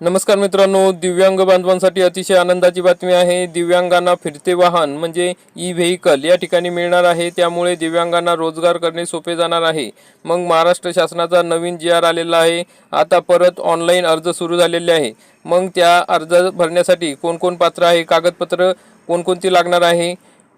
नमस्कार मित्रांनो दिव्यांग बांधवांसाठी अतिशय आनंदाची बातमी आहे. दिव्यांगांना फिरते वाहन म्हणजे ई व्हेकल या ठिकाणी मिळणार आहे. त्यामुळे दिव्यांगांना रोजगार करणे सोपे जाणार आहे. मग महाराष्ट्र शासनाचा नवीन जी आर आलेला आहे. आता परत ऑनलाईन अर्ज सुरू झालेले आहे. मग त्या अर्ज भरण्यासाठी कोणकोण पात्र आहे? कागदपत्र कोणकोणती लागणार आहे?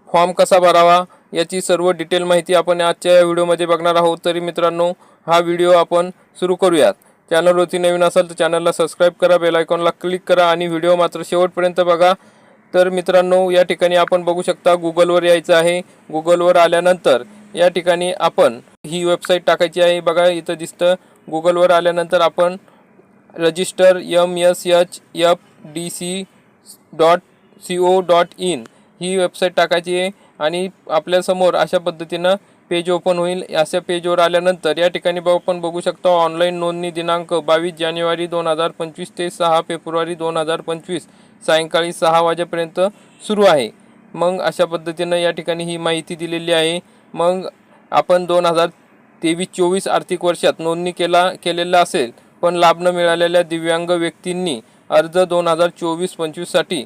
फॉर्म कसा भरावा? याची सर्व डिटेल माहिती आपण आजच्या या व्हिडिओमध्ये बघणार आहोत. तरी मित्रांनो हा व्हिडिओ आपण सुरू करूयात. चॅनलवरती नवीन असाल तर चॅनलला सबस्क्राईब करा बेलायकॉनला क्लिक करा आणि व्हिडिओ मात्र शेवटपर्यंत बघा. तर मित्रांनो या ठिकाणी आपण बघू शकता गुगलवर यायचं आहे. गुगलवर आल्यानंतर या ठिकाणी आपण ही वेबसाईट टाकायची आहे. बघा इथं दिसतं. गुगलवर आल्यानंतर आपण register M S H F D C dot C O dot in he website टाकायची आहे. आणि आपल्यासमोर अशा पद्धतीनं पेज ओपन होईल. अशा पेजवर आल्यानंतर या ठिकाणी आपण बघू शकतो ऑनलाईन नोंदणी दिनांक बावीस जानेवारी दोन हजार पंचवीस ते सहा फेब्रुवारी दोन हजार पंचवीस सायंकाळी सहा वाजेपर्यंत सुरू आहे. मग अशा पद्धतीनं या ठिकाणी ही माहिती दिलेली आहे. मग आपण दोन हजार तेवीस चोवीस आर्थिक वर्षात नोंदणी केला केलेला असेल पण लाभ न मिळालेल्या दिव्यांग व्यक्तींनी अर्ज दोन हजार चोवीस पंचवीससाठी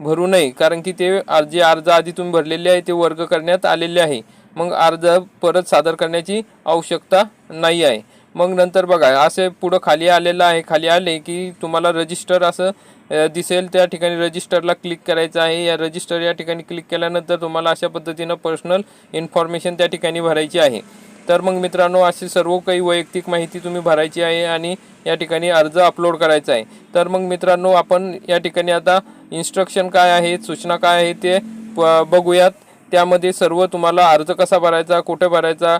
भरू नये कारण की ते अर्ज जे अर्ज आधी तुम्ही भरलेले आहे ते वर्ग करण्यात आलेले आहे. मग अर्ज परत सादर करण्याची आवश्यकता नाही आहे. मग नंतर बघा असे पुढं खाली आलेलं आहे खाली आले की तुम्हाला रजिस्टर असं दिसेल त्या ठिकाणी रजिस्टरला क्लिक करायचं आहे. या रजिस्टर या ठिकाणी क्लिक केल्यानंतर तुम्हाला अशा पद्धतीनं पर्सनल इन्फॉर्मेशन त्या ठिकाणी भरायची आहे. तर मग मित्रांनो अशी सर्व काही वैयक्तिक माहिती तुम्ही भरायची आहे आणि या ठिकाणी अर्ज अपलोड करायचा आहे. तर मग मित्रांनो आपण या ठिकाणी आता इन्स्ट्रक्शन काय आहे सूचना काय आहे ते प- बघूयात. त्यामध्ये सर्व तुम्हाला अर्ज कसा भरायचा कुठे भरायचा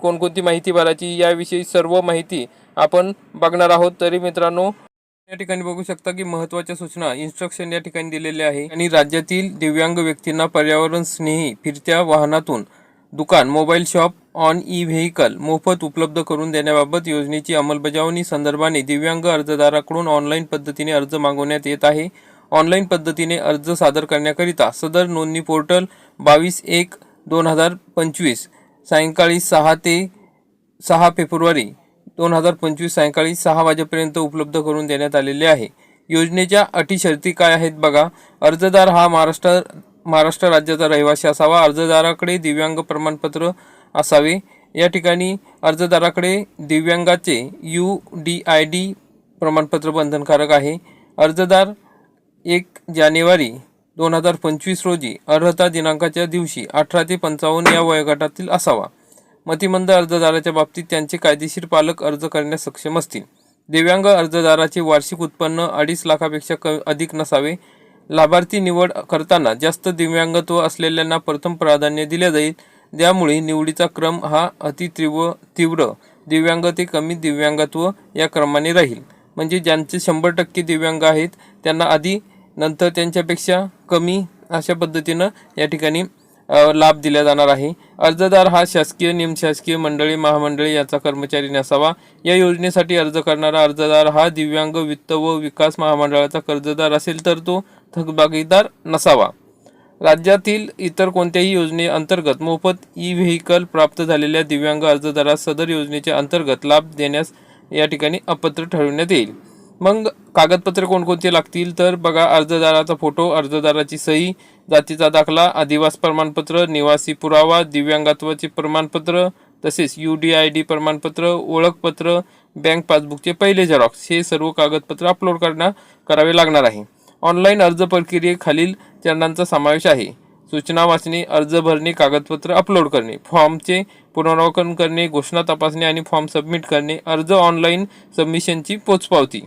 कोणकोणती माहिती भरायची याविषयी सर्व माहिती आपण बघणार आहोत. तरी मित्रांनो या ठिकाणी बघू शकता की महत्त्वाच्या सूचना इन्स्ट्रक्शन या ठिकाणी दिलेले आहे. आणि राज्यातील दिव्यांग व्यक्तींना पर्यावरण स्नेही फिरत्या वाहनातून दुकान mobile shop on e vehicle मोफत उपलब्ध करून देण्याबाबत योजनेची अंमलबजावणी संदर्भाने दिव्यांग अर्जदाराकडून ऑनलाईन पद्धतीने अर्ज मागवण्यात येत आहे. ऑनलाईन पद्धतीने अर्ज सादर करण्याकरिता सदर नोंदणी पोर्टल बावीस एक दोन हजार पंचवीस सायंकाळी सहा ते सहा फेब्रुवारी दोन हजार पंचवीस सायंकाळी सहा वाजेपर्यंत उपलब्ध करून देण्यात आलेले आहे. योजनेच्या अटी शर्ती काय आहेत बघा. अर्जदार हा महाराष्ट्र महाराष्ट्र राज्याचा रहिवासी असावा. अर्जदाराकडे दिव्यांग प्रमाणपत्र असावे. या ठिकाणी अर्जदाराकडे दिव्यांगाचे यू डी आय डी प्रमाणपत्र बंधनकारक आहे. अर्जदार एक जानेवारी दोन हजार पंचवीस रोजी अर्हता दिनांकाच्या दिवशी अठरा ते पंचावन्न या वयोगटातील असावा. मतिमंद अर्जदाराच्या बाबतीत त्यांचे कायदेशीर पालक अर्ज करण्यास सक्षम असतील. दिव्यांग अर्जदाराचे वार्षिक उत्पन्न अडीच लाखापेक्षा क अधिक नसावे. लाभार्थी निवड करताना जास्त दिव्यांगत्व असलेल्यांना प्रथम प्राधान्य दिले जाईल. त्यामुळे निवडीचा क्रम हा अति तीव्र तीव्र दिव्यांग ते कमी दिव्यांगत्व या क्रमाने राहील. म्हणजे ज्यांचे शंभर टक्के दिव्यांग आहेत त्यांना आधी नंतर त्यांच्यापेक्षा कमी अशा पद्धतीनं या ठिकाणी लाभ दिला जाणार आहे. अर्जदार हा शासकीय निमशासकीय मंडळी महामंडळी याचा कर्मचारी नसावा. या योजनेसाठी अर्ज करणारा अर्जदार हा दिव्यांग वित्त व विकास महामंडळाचा कर्जदार असेल तर तो थकबागीदार नसावा. राज्यातील इतर कोणत्याही योजनेअंतर्गत मोफत ई व्हेकल प्राप्त झालेल्या दिव्यांग अर्जदारास सदर योजनेच्या अंतर्गत लाभ देण्यास या ठिकाणी अपात्र ठरविण्यात येईल. मग कागदपत्रे कोणकोणती लागतील? तर बघा अर्जदाराचा फोटो अर्जदाराची सही जातीचा दाखला आदिवास प्रमाणपत्र निवासी पुरावा दिव्यांगत्वाचे प्रमाणपत्र तसेच यू डी आय डी प्रमाणपत्र ओळखपत्र बँक पासबुकचे पहिले झेरॉक्स हे सर्व कागदपत्र अपलोड करण्या करावे लागणार आहे. ऑनलाईन अर्ज प्रक्रियेखालील चरणांचा समावेश आहे. सूचना वाचणे अर्ज भरणे कागदपत्र अपलोड करणे फॉर्मचे पुनरावलोकन करणे घोषणा तपासणे आणि फॉर्म सबमिट करणे अर्ज ऑनलाईन सबमिशनची पोचपावती.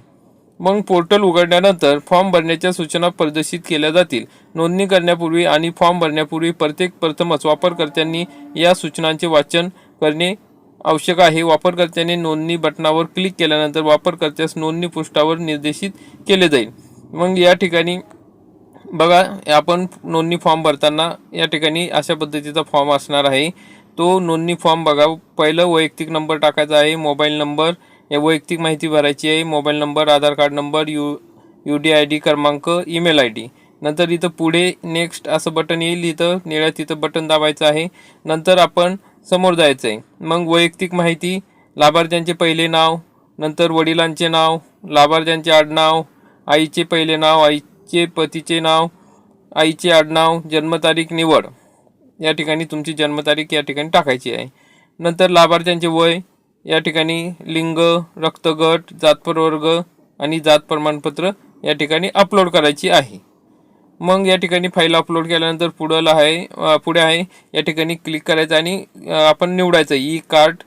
मग पोर्टल उघडल्यानंतर फॉर्म भरण्याच्या सूचना प्रदर्शित केल्या जातील. नोंदणी करण्यापूर्वी आणि फॉर्म भरण्यापूर्वी प्रत्येक प्रथमच वापरकर्त्यांनी या सूचनांचे वाचन करणे आवश्यक आहे. वापरकर्त्याने नोंदणी बटनावर क्लिक केल्यानंतर वापरकर्त्यास नोंदणी पृष्ठावर निर्देशित केले जाईल. मग या ठिकाणी बघा आपण नोंदणी फॉर्म भरताना या ठिकाणी अशा पद्धतीचा फॉर्म असणार आहे. तो नोंदणी फॉर्म बघा. पहिलं वैयक्तिक नंबर टाकायचा आहे. मोबाईल नंबर या वैयक्तिक माहिती भरायची आहे. Mobile number Aadhaar card number U U D I D क्रमांक ईमेल आय डी नंतर इथं पुढे नेक्स्ट असं बटन येईल. इथं निळ्या तिथं बटन दाबायचं आहे. नंतर आपण समोर जायचं आहे. मग वैयक्तिक माहिती लाभार्थ्यांचे पहिले नाव नंतर वडिलांचे नाव लाभार्थ्यांचे आडनाव आईचे पहिले नाव आईचे पतीचे नाव आईचे आडनाव जन्मतारीख निवड. या ठिकाणी तुमची जन्मतारीख या ठिकाणी टाकायची आहे. नंतर लाभार्थ्यांचे वय या ठिकाणी लिंग रक्तगट जात प्रवर्ग आणि जात प्रमाणपत्र या ठिकाणी अपलोड करायची आहे. मग या ठिकाणी फाईल अपलोड केल्यानंतर पुढं आहे पुढे आहे या ठिकाणी क्लिक करायचं आणि आपण निवडायचं ई कार्ड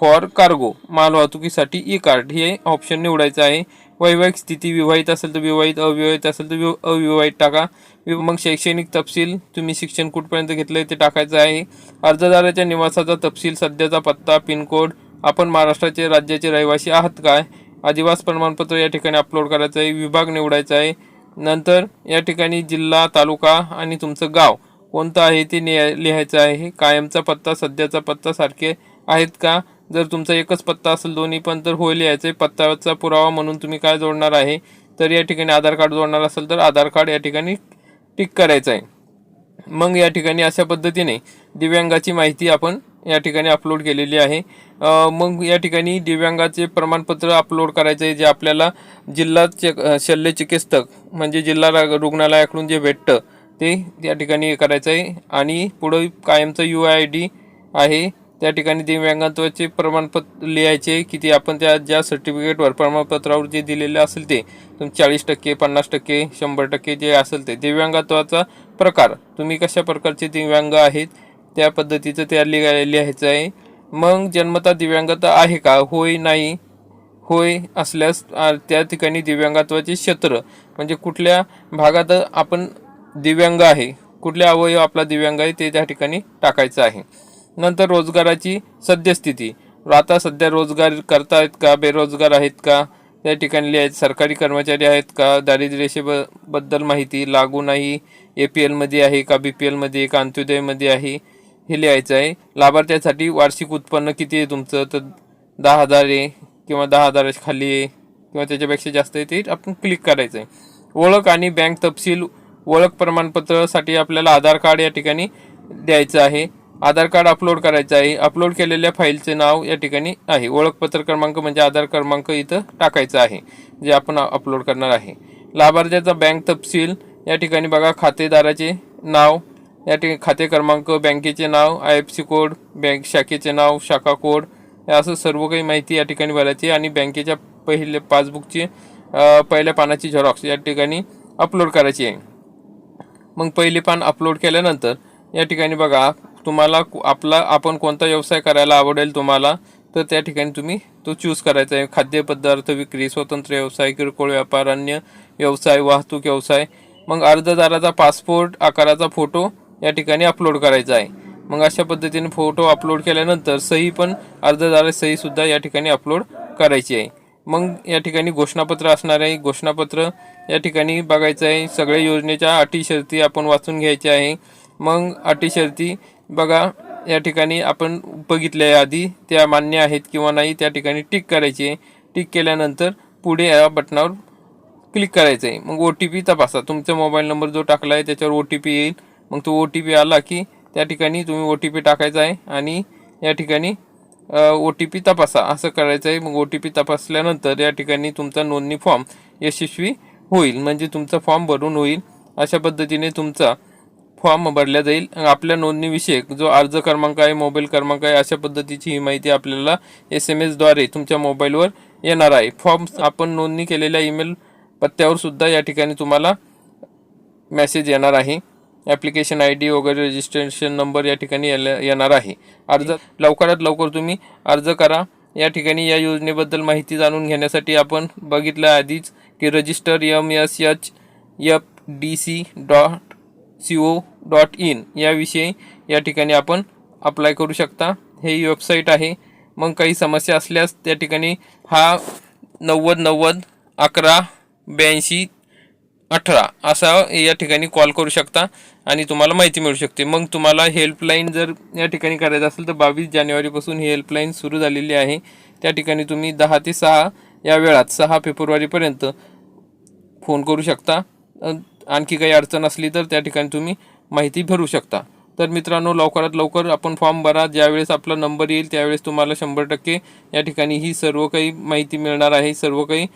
फॉर कार्गो मालवाहतुकीसाठी ई कार्ड हे ऑप्शन निवडायचं आहे. वैवाहिक स्थिती विवाहित असेल तर विवाहित अविवाहित असेल तर अविवाहित टाका. मग शैक्षणिक तपशील तुम्ही शिक्षण कुठपर्यंत घेतलंय ते टाकायचं आहे. अर्जदाराच्या निवासाचा तपशील सध्याचा पत्ता पिनकोड आपण महाराष्ट्राचे राज्याचे रहिवासी आहात काय? आदिवास प्रमाणपत्र या ठिकाणी अपलोड करायचं आहे विभाग निवडायचा आहे. नंतर या ठिकाणी जिल्हा तालुका आणि तुमचं गाव कोणतं आहे ते लिहा लिहायचं आहे. कायमचा पत्ता सध्याचा पत्ता सारखे आहेत का? जर तुमचा एकच पत्ता असेल दोन्ही पण तर होईल आहे पत्त्याचा पुरावा म्हणून तुम्ही काय जोडणार आहे? तर या ठिकाणी आधार कार्ड जोडणार असेल तर आधार कार्ड या ठिकाणी टिक करायचं आहे. मग या ठिकाणी अशा पद्धतीने दिव्यांगाची माहिती आपण या ठिकाणी अपलोड केलेली आहे. मग या ठिकाणी दिव्यांगाचे प्रमाणपत्र अपलोड करायचे आहे जे आपल्याला जिल्हा चेक शल्य चिकित्सक म्हणजे जिल्हा रुग्णालयाकडून जे भेटतं ते या ठिकाणी करायचं आहे. आणि पुढं कायमचं यू आय डी आहे. त्या ठिकाणी दिव्यांगत्वाचे प्रमाणपत्र लिहायचे किती आपण त्या ज्या सर्टिफिकेटवर प्रमाणपत्रावर जे दिलेले असेल ते तुम्ही चाळीस टक्के पन्नास टक्के शंभर टक्के जे असेल ते दिव्यांगत्वाचा प्रकार. तुम्ही कशा प्रकारचे दिव्यांग आहेत त्या पद्धतीचं त्या लिहा लिहायचं आहे. मग जन्मता दिव्यांगता आहे का? होय नाही. होय असल्यास त्या ठिकाणी दिव्यांगत्वाचे क्षेत्र म्हणजे कुठल्या भागात आपण दिव्यांग आहे कुठल्या अवयव आपला दिव्यांग आहे ते त्या ठिकाणी टाकायचं आहे. नंतर रोजगाराची सद्यस्थिती. आता सध्या रोजगार करतायत का? बेरोजगार आहेत का? त्या ठिकाणी लिहायचं सरकारी कर्मचारी आहेत का? दारिद्र्यबद्दल माहिती लागू नाही. ए पी एलमध्ये आहे का? बी पी एलमध्ये का? अंत्योदयमध्ये आहे? हे लिहायचं आहे. लाभार्थ्यासाठी वार्षिक उत्पन्न किती आहे तुमचं? तर दहा हजार आहे किंवा दहा हजाराच्या खाली आहे किंवा त्याच्यापेक्षा जास्त आहे ते आपण क्लिक करायचं आहे ओळख आणि बँक तपशील ओळख प्रमाणपत्रासाठी आपल्याला आधार कार्ड या ठिकाणी द्यायचं आहे. आधार कार्ड अपलोड करायचं आहे. अपलोड केलेल्या फाईलचे नाव या ठिकाणी आहे. ओळखपत्र क्रमांक म्हणजे आधार क्रमांक इथं टाकायचं आहे जे आपण अपलोड करणार आहे. लाभार्थ्याचा बँक तपशील या ठिकाणी बघा. खातेदाराचे नाव या ठिकाणी खाते क्रमांक बँकेचे नाव I F C code bank शाखेचे नाव शाखा कोड असं सर्व काही माहिती या ठिकाणी भरायची आणि बँकेच्या पहिले पासबुकची पहिल्या पानाची झेरॉक्स या ठिकाणी अपलोड करायची आहे. मग पहिले पान अपलोड केल्यानंतर या ठिकाणी बघा. तुम्हाला कु- आपला आपण कोणता व्यवसाय करायला आवडेल तुम्हाला तर त्या ठिकाणी तुम्ही तो चूज करायचा आहे. खाद्यपदार्थ विक्री स्वतंत्र व्यवसाय किरकोळ व्यापार अन्य व्यवसाय वाहतूक व्यवसाय. मग अर्जदाराचा पासपोर्ट आकाराचा फोटो या ठिकाणी अपलोड करायचा आहे. मग अशा पद्धतीने फोटो अपलोड केल्यानंतर सही पण अर्जदारा सहीसुद्धा या ठिकाणी अपलोड करायची आहे. मग या ठिकाणी घोषणापत्र असणार आहे. घोषणापत्र या ठिकाणी बघायचं आहे. सगळ्या योजनेच्या अटी शर्ती आपण वाचून घ्यायच्या आहे. मग अटी शर्ती बघा या ठिकाणी आपण बघितल्या आधी त्या मान्य आहेत किंवा नाही त्या ठिकाणी टिक करायची आहे. टिक केल्यानंतर पुढे या बटनावर क्लिक करायचं आहे मग ओ टी पी तपासा. तुमचा मोबाईल नंबर जो टाकला आहे त्याच्यावर ओ टी पी येईल. मग तो ओ टी पी आला की त्या ठिकाणी तुम्ही ओ टी पी टाकायचा आहे आणि या ठिकाणी ओ टी पी तपासा. असं करायचं आहे मग ओ टी पी तपासल्यानंतर या ठिकाणी तुमचा नोंदणी फॉर्म यशस्वी होईल. म्हणजे तुमचा फॉर्म भरून होईल. अशा पद्धतीने तुमचा फॉर्म भरला जाईल. आपल्या नोंदणीविषयक जो अर्ज क्रमांक आहे मोबाईल क्रमांक आहे अशा पद्धतीची ही माहिती आपल्याला एस एम एसद्वारे तुमच्या मोबाईलवर येणार आहे. फॉर्म आपण नोंदणी केलेल्या ईमेल पत्त्यावर सुद्धा या ठिकाणी तुम्हाला मेसेज येणार आहे. ॲप्लिकेशन आय डी वगैरे रजिस्ट्रेशन नंबर या ठिकाणी याला- येणार आहे. अर्ज लवकरात लवकर तुम्ही अर्ज करा. या ठिकाणी या योजनेबद्दल माहिती जाणून घेण्यासाठी आपण बघितलं आधीच की register M S H F D C dot C O dot in याविषयी या ठिकाणी आपण अप्लाय करू शकता. हे वेबसाईट आहे. मग काही समस्या असल्यास त्या ठिकाणी हा नव्वद नव्वद अकरा ब्याऐंशी अठरा असा या ठिकाणी कॉल करू शकता आणि तुम्हाला माहिती मिळू शकते. मग तुम्हाला हेल्पलाईन जर या ठिकाणी करायचं असेल तर बावीस जानेवारीपासून ही हेल्पलाईन सुरू झालेली आहे. त्या ठिकाणी तुम्ही दहा ते सहा या वेळात सहा फेब्रुवारीपर्यंत फोन करू शकता. आणखी काही अडचण असली तर त्या ठिकाणी तुम्ही माहिती भरू शकता. तर मित्रांनो लवकरात लवकर आपण फॉर्म भरा. ज्यावेळेस आपला नंबर येईल त्यावेळेस तुम्हाला शंभर टक्के या ठिकाणी ही सर्व काही माहिती मिळणार आहे. सर्व काही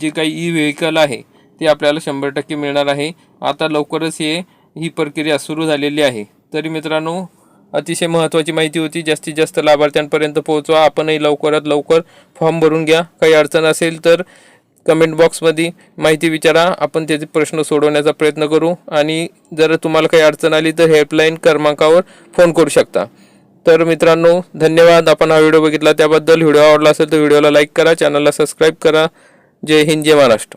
जे काही ई व्हेकल आहे ते आपल्याला शंभर टक्के मिळणार आहे. आता लवकरच हे ही प्रक्रिया सुरू झालेली आहे. तरी मित्रांनो अतिशय महत्त्वाची माहिती होती. जास्तीत जास्त लाभार्थ्यांपर्यंत पोहोचवा. आपणही लवकरात लवकर फॉर्म भरून घ्या. काही अडचण असेल तर कमेंट बॉक्समध्ये माहिती विचारा. आपण त्याचे प्रश्न सोडवण्याचा प्रयत्न करू. आणि जर तुम्हाला काही अडचण आली तर हेल्पलाईन क्रमांकावर फोन करू शकता. तर मित्रांनो धन्यवाद. आपण हा व्हिडिओ बघितला त्याबद्दल. व्हिडिओ आवडला असेल तर व्हिडिओला लाईक करा. चॅनलला सबस्क्राईब करा. जय हिंद जय महाराष्ट्र.